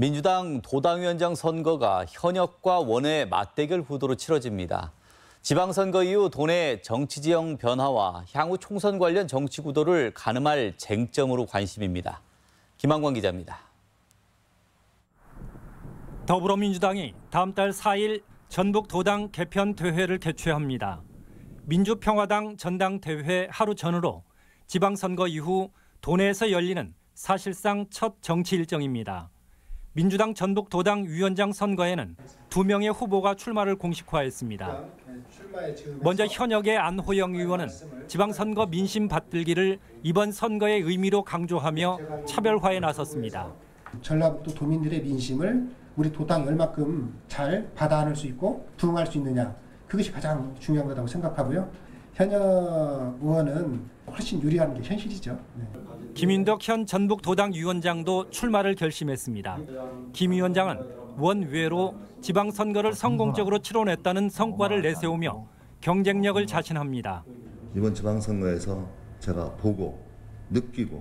민주당 도당위원장 선거가 현역과 원외 맞대결 구도로 치러집니다. 지방선거 이후 도내 정치 지형 변화와 향후 총선 관련 정치 구도를 가늠할 쟁점으로 관심입니다. 김한광 기자입니다. 더불어민주당이 다음 달 4일 전북 도당 개편 대회를 개최합니다. 민주평화당 전당대회 하루 전으로 지방선거 이후 도내에서 열리는 사실상 첫 정치 일정입니다. 민주당 전북 도당 위원장 선거에는 두 명의 후보가 출마를 공식화했습니다. 먼저 현역의 안호영 의원은 지방선거 민심 받들기를 이번 선거의 의미로 강조하며 차별화에 나섰습니다. 전라북도 도민들의 민심을 우리 도당이 얼마큼 잘 받아 안을 수 있고 부응할 수 있느냐 그것이 가장 중요한 거라고 생각하고요. 현역 의원은 훨씬 유리한 게 현실이죠. 네. 김인덕 현 전북 도당 위원장도 출마를 결심했습니다. 김 위원장은 원외로 지방선거를 성공적으로 치러냈다는 성과를 내세우며 경쟁력을 자신합니다. 이번 지방선거에서 제가 보고 느끼고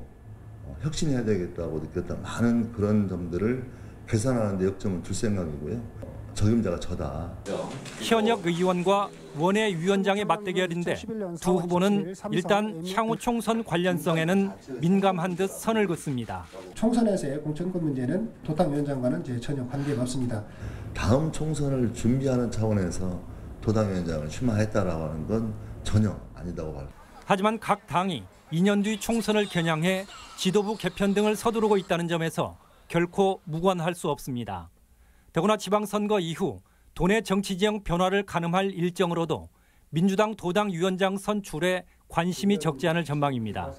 어, 혁신해야 되겠다고 느꼈던 많은 그런 점들을 개선하는 데 역점을 둘 생각이고요. 어, 적임자가 저다. 현역 의원과 원외 위원장의 맞대결인데 두 후보는 일단 향후 총선 관련성에는 민감한 듯 선을 긋습니다. 총선에서의 공천권 문제는 도당 위원장과는 이제 전혀 관계가 없습니다. 다음 총선을 준비하는 차원에서 도당 위원장을 출마했다라고 하는 건 전혀 아니다고 봐요. 하지만 각 당이 2년 뒤 총선을 겨냥해 지도부 개편 등을 서두르고 있다는 점에서 결코 무관할 수 없습니다. 더구나 지방선거 이후 도내 정치 지형 변화를 가늠할 일정으로도 민주당 도당 위원장 선출에 관심이 적지 않을 전망입니다.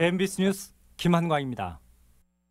MBC 뉴스 김한광입니다.